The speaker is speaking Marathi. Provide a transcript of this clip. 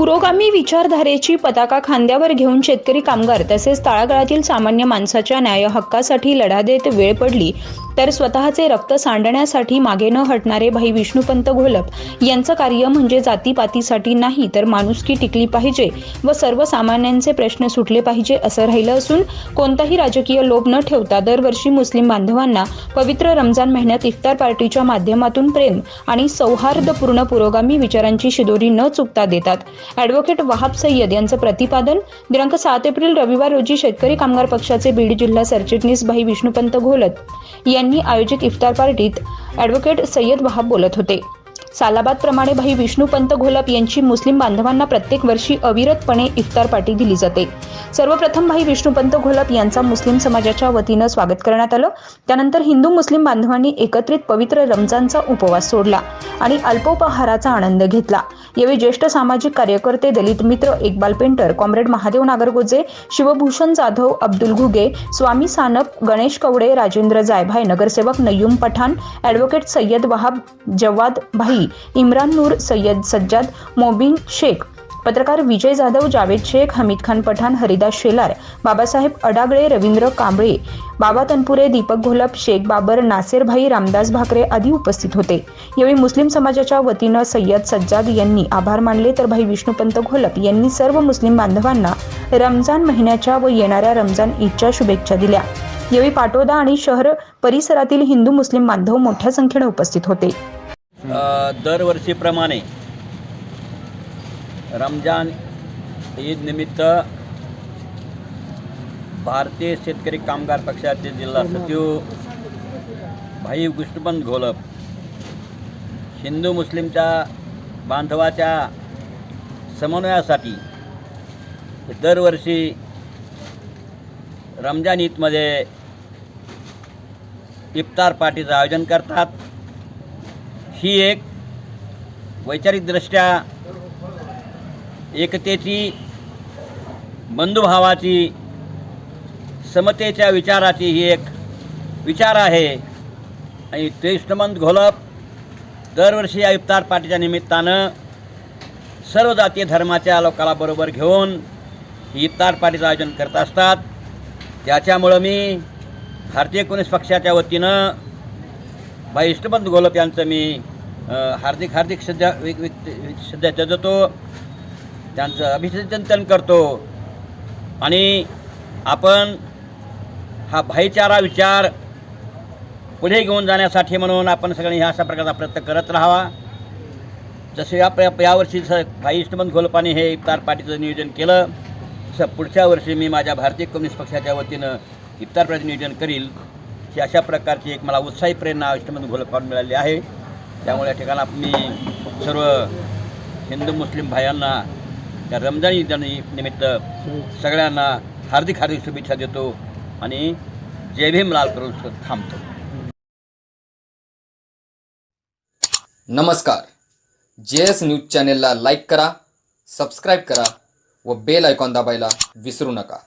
पुरोगामी विचारधारेची पताका खांद्यावर घेऊन शेतकरी कामगार तसेच तळागाळातील सामान्य माणसाच्या न्याय हक्कासाठी लढा देत वेळ पडली तर स्वतःचे रक्त सांडण्यासाठी मागे न हटणारे भाई विष्णुपंत घोलप यांचं कार्य म्हणजे जातीपातीसाठी नाही तर माणुसकी टिकली पाहिजे व सर्वसामान्यांचे प्रश्न सुटले पाहिजे असं राहिलं असून कोणताही राजकीय लोभ न ठेवता दरवर्षी मुस्लिम बांधवांना पवित्र रमजान महिन्यात इफ्तार पार्टीच्या माध्यमातून प्रेम आणि सौहार्दपूर्ण पुरोगामी विचारांची शिदोरी न चुकता देतात. ॲडव्होकेट वहाब सय्यद यांचं प्रतिपादन. दिनांक सात एप्रिल रविवार रोजी शेतकरी कामगार पक्षाचे बीड जिल्हा सरचिटणीस भाई विष्णुपंत घोलत यांनी आयोजित इफ्तार पार्टीत ॲडव्होकेट सय्यद वहाब बोलत होते. सालाबाद प्रमाणे भाई विष्णुपंत घोलप यांची मुस्लिम बांधवांना प्रत्येक वर्षी अविरतपणे इफ्तार पार्टी दिली जाते. सर्वप्रथम भाई विष्णुपंत घोलप यांचा मुस्लिम समाजाच्या वतीनं स्वागत करण्यात आलं. त्यानंतर हिंदू मुस्लिम बांधवांनी एकत्रित पवित्र रमजानचा उपवास सोडला आणि अल्पोपहाराचा आनंद घेतला. यावेळी ज्येष्ठ सामाजिक कार्यकर्ते दलित मित्र एकबाल पेंटर कॉम्रेड महादेव नागरगोजे शिवभूषण जाधव अब्दुल घुगे स्वामी सानप गणेश कवडे राजेंद्र जायभाय नगरसेवक नय्यूम पठाण ॲडव्होकेट सय्यद वहाब जवाद भाई इम्रान नूर सय्यद सज्जाद मोबिन शेख. पत्रकार विजय जाधव जावेद शेख हमीद खान पठाण हरिदास शेलार बाबासाहेब अडागळे रवींद्र कांबळे बाबा तनपुरे दीपक घोलप शेख बाबर नासेरभाई रामदास भाकरे आदी उपस्थित होते. यावेळी मुस्लिम समाजाच्या वतीनं सय्यद सज्जाद यांनी आभार मानले तर भाई विष्णुपंत घोलप यांनी सर्व मुस्लिम बांधवांना रमजान महिन्याच्या व येणाऱ्या रमजान ईदच्या शुभेच्छा दिल्या. यावेळी पाटोदा आणि शहर परिसरातील हिंदू मुस्लिम बांधव मोठ्या संख्येने उपस्थित होते. दरवर्षीप्रमाणे रमजान ईद निमित्त भारतीय शेतकरी कामगार पक्षाचे जिल्हा सचिव भाई विष्णुपंत घोलप हिंदू मुस्लिमच्या बांधवाच्या समन्वयासाठी दरवर्षी रमजान ईदमध्ये इफ्तार पार्टीचं आयोजन करतात. ही एक वैचारिकदृष्ट्या एकतेची बंधुभावाची समतेच्या विचाराची ही एक विचार आहे. आणि कृष्णमंत घोलप दरवर्षी या इफ्तार पार्टीच्या निमित्तानं सर्व जातीय धर्माच्या लोकाला बरोबर घेऊन ही इफ्तार पार्टीचं आयोजन करत असतात. त्याच्यामुळं मी भारतीय कम्युनिस्ट पक्षाच्या वतीनं भाई इष्टपंत घोलप यांचं मी हार्दिक हार्दिक सध्या वेग वेग सध्या जजतो त्यांचं अभिचिंतन करतो. आणि आपण हा भाईचारा विचार पुढे घेऊन जाण्यासाठी म्हणून आपण सगळ्यांनी ह्या अशा प्रकारचा प्रयत्न करत राहावा. जसं या यावर्षी स भाई इष्टमंत घोलपाने हे इफ्तार पार्टीचं नियोजन केलं तसं पुढच्या वर्षी मी माझ्या भारतीय कम्युनिस्ट पक्षाच्या वतीनं इफ्तार पार्टीचं नियोजन करील. ही अशा प्रकारची एक मला उत्साही प्रेरणा इष्टमंत घोलपान मिळाली आहे. त्यामुळे या ठिकाणी मी सर्व हिंदू मुस्लिम भायांना या रमजान ईद निमित्त सगळ्यांना हार्दिक हार्दिक शुभेच्छा देतो आणि जय भीम लाल करून थांबतो. नमस्कार. जे एस न्यूज चॅनेलला लाईक करा सबस्क्राईब करा व बेल आयकॉन दाबायला विसरू नका.